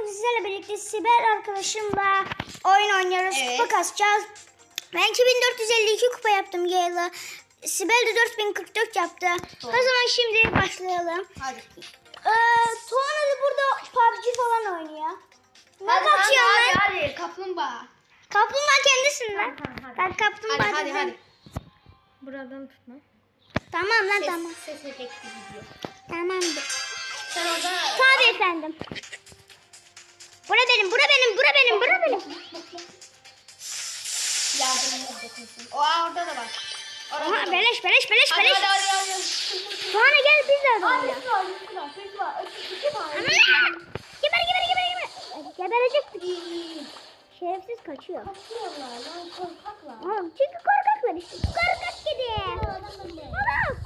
bugün sizlerle birlikte Sibel arkadaşımla oyun oynuyoruz. Evet. Kupa kasacağız. Ben 2452 kupa yaptım Gale'a. Sibel de 4044 yaptı. Doğru. O zaman şimdi başlayalım. Hadi. Ee, Tuana da burada PUBG falan oynuyor. Ne hadi, lan? hadi, hadi. Kaplumbağa. Kaplumbağa kendisin lan. Hadi, hadi. Ben kaplumbağa Hadi hadi dedim. hadi. Buradan tutma. Tamam lan Ses, tamam. ses efekti gidiyor. Tamamdır. Sen orada... Tabii efendim. Bura benim, bura benim, bura benim, bura benim. Yardımına dokunsun. O aa, orada da var. Orada da Aha, var. beleş, beleş, beleş, Hadi beleş. hadi hadi hadi. Tuana gel biz de oynayalım. Ses var, ses var, ses var. İki var. Ana! Geber geber geber geber. Geberecektik. Şerefsiz kaçıyor. Kaçıyorlar lan, korkaklar. Oğlum çünkü korkaklar işte. Korkak kedi. Adam.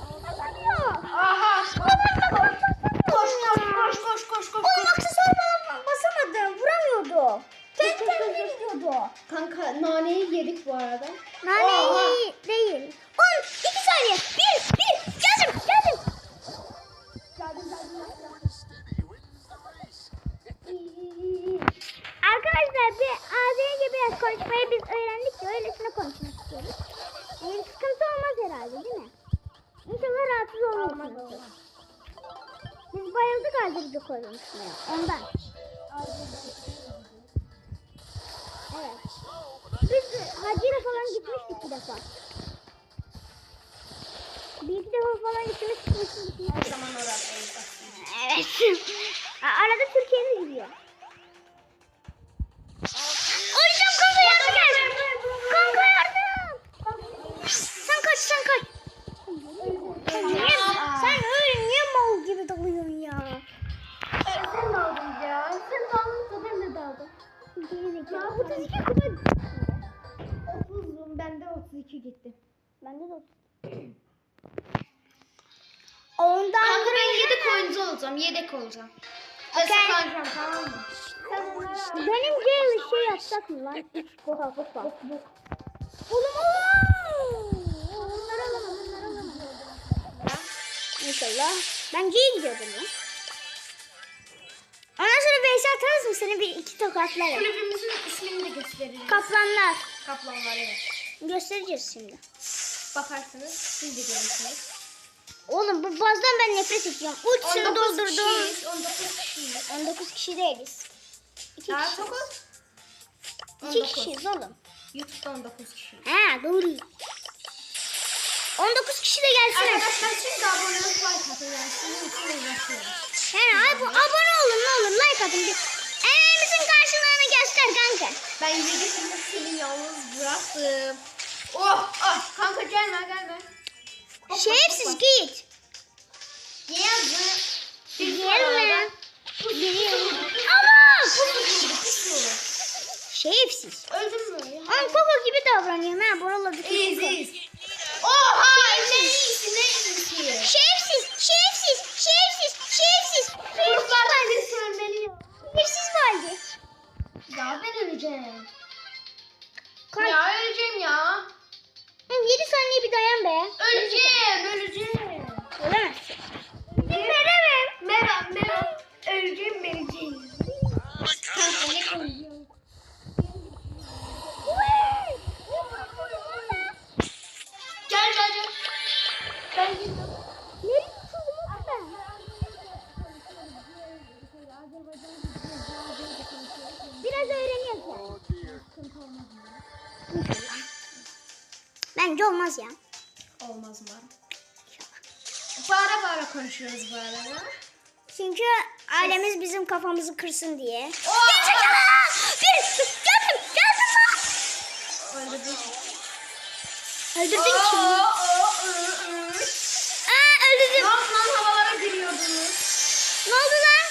Gibi konuşmayı biz öğrendik de öylesine konuşmak istiyoruz. Yani sıkıntı olmaz herhalde değil mi? İnşallah rahatsız olmayız. Biz bayıldık halde konuşmaya. Ondan. Evet. Biz hacıyla falan gitmiştik bir defa. Bir iki defa falan gitmiştik. Her zaman orada. Evet. Arada Türkiye'miz gidiyor. Ya bu da iki kupa. 30'um bende 32 gitti. Bende de otuz. Ondan Kanka ben yedek oyuncu olacağım. Yedek olacağım. Ve Okey. saklanacağım tamam mı? Benim Gale şey yapsak mı lan? Üç kupa kupa. Oğlum ooo. Onları alamam onları alamam. İnşallah. Ben G'ye gidiyordum lan. Ondan sonra Veysel atarız mı seni bir iki tokatlarım. Kulübümüzün ismini de göstereceğiz. Kaplanlar. Kaplanlar evet. Göstereceğiz şimdi. Bakarsınız siz de görürsünüz. Oğlum bu bazdan ben nefret ediyorum. Ultisini 19 doldurdum. kişiyiz. 19 kişiyiz. 19 kişi değiliz. 2 Daha kişi. çok az. 2 19. kişiyiz oğlum. YouTube'da 19 kişi. Ha doğru. 19 kişi de gelsin. Arkadaşlar de abone olup like atın yani sizin için abone olun ne olur like atın. Bir emeğimizin karşılığını göster kanka. Ben yedikini seni yalnız bıraktım. Oh oh kanka gelme gelme. Şerefsiz git. Öleceğim. Kaç? Ya öleceğim ya. 7 saniye bir dayan be. Öleceğim öleceğim. Ölemezsin. Merhaba. Merhaba merhaba. Öleceğim öleceğim. Kanka ne konuşuyorsun? Olmaz mı? Bağıra bağıra konuşuyoruz bu arada. Çünkü ailemiz bizim kafamızı kırsın diye. Oh! Bir, geldim, geldim lan. Öldürdük. Öldürdün kimi? Aa öldürdüm. Lan lan havalara giriyordunuz. Ne oldu lan?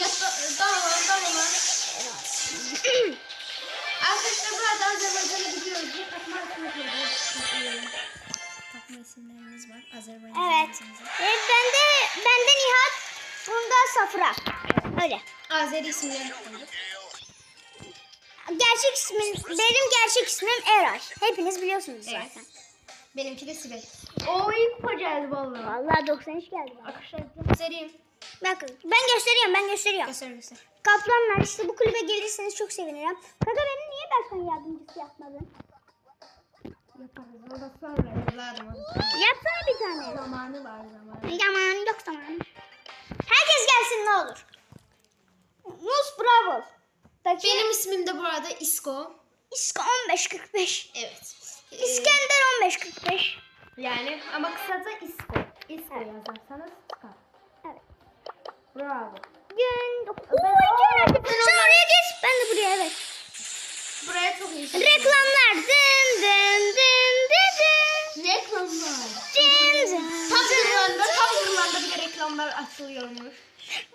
Yatta, dağlar dağlar. Arkadaşlar burada Azerbaycan'a gidiyoruz. Bir takma. Takma var. Azerbaycan Evet. Ve bende, bende Nihat, bunda Safra. Öyle. Azeri isimlerini koyduk. Gerçek ismim, benim gerçek ismim Eray. Hepiniz biliyorsunuz Evet. zaten. Benimki de Sibel. İyi kupa geldi vallahi. Vallahi 93 geldi bana. Arkadaşlar seriyim. Bakın ben gösteriyorum ben gösteriyorum. Göster göster. Kaplanlar işte bu kulübe gelirseniz çok sevinirim. Kanka beni niye başkan yardımcısı yapmadın? Yaparız. O da sonra evladım. Yapsana bir tane. Zamanı var zamanı. Zaman yok zaman. Herkes gelsin ne olur. Nus Bravo. Peki. Benim ismim de bu arada İsko. İska 1545. Evet. Ee, İskender 1545. yani ama kısaca İsko. İsko yazarsanız çıkar. Evet. Bravo. Gün. Sen oraya geç. Ben de buraya evet. Buraya çok iyi. Reklamlar. Reklamlar açılıyormuş.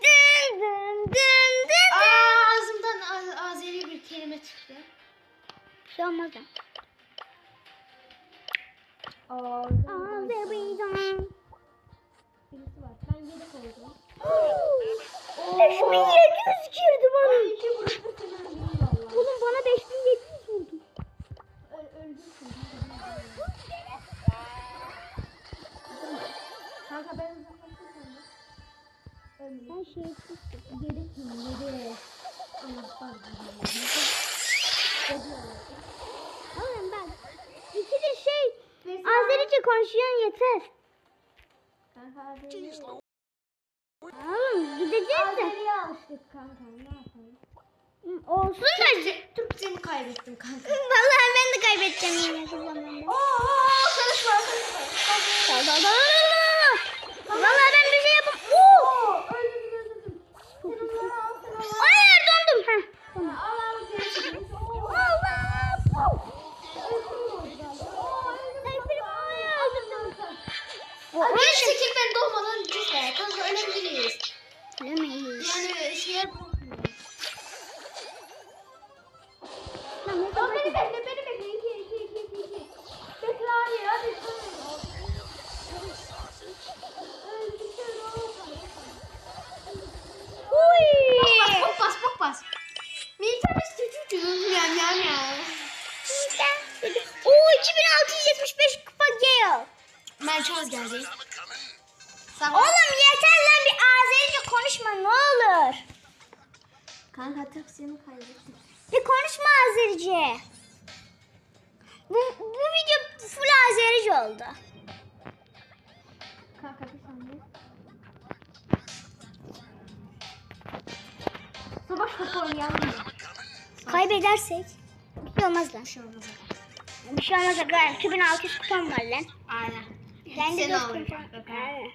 dın dın dın dın. Aa, ağzımdan A- Azeri bir kelime çıktı. Bir şey olmaz. Azerbaycan. Birisi var. Ben yedek oldum. 5700 girdi bana. Oğlum bana 5700 Azerice konuşuyorsun yeter. Oğlum gideceğiz de. Azeri'ye alıştık kanka. Ne yapalım? Olsun da. Türkçe, Türkçemi kaybettim kanka. Vallahi ben de kaybedeceğim yine şu zamanda. Oo, karışma karışma. Vallahi ben bir şey yapam. 2675 kupa Gale. Merçaz geldi. Oğlum yeter lan bir Azerice konuşma ne olur. Kanka Türkçemi kaybettim. Bir konuşma Azerice. Bu, bu video full Azerice oldu. Kanka bir saniye. Savaş topu oynayalım? Kaybedersek bir şey olmaz lan. Bir şey olmaz. Bir şey olmaz lan. 2600 kupam var lan. Aynen. Ben de Sen dostum. olacak. Aynen.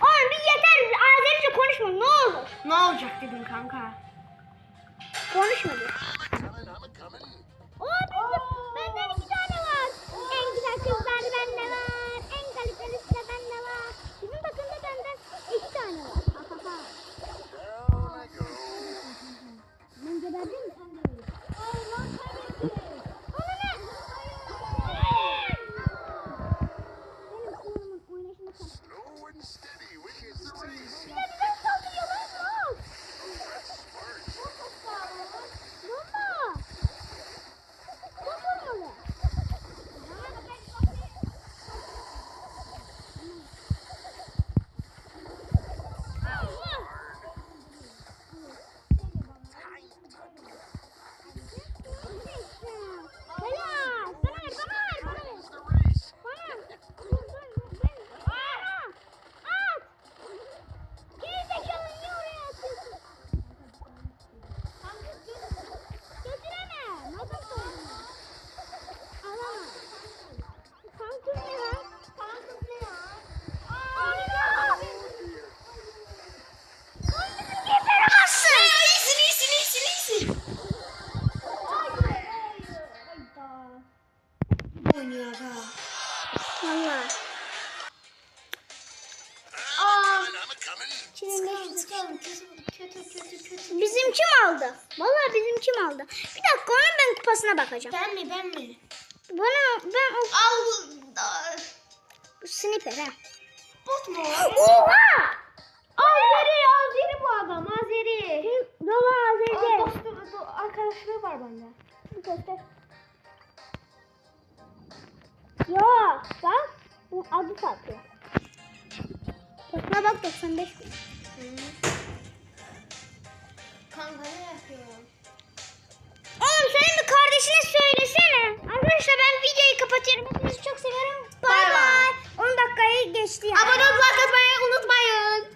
Oğlum bir yeter Azerice konuşma ne olur. Ne olacak dedin kanka? Konuşma kim aldı? Valla bizim kim aldı? Bir dakika onun ben kupasına bakacağım. Ben mi ben mi? Bana ben o Al. Aa, bu sniper ha. Bot mu? Oha! Azeri Azeri bu adam Azeri. Valla Aa, Azerce. dostum, do- arkadaşlığı var bende. Göster. Yok bak bu adı farklı. Bakma bak 95 bin. Kanka ne? Oğlum senin bir kardeşine söylesene. Arkadaşlar ben videoyu kapatıyorum. Hepinizi çok seviyorum. Bay bay. 10 dakikayı geçti. Yani. Abone olup unutmayın.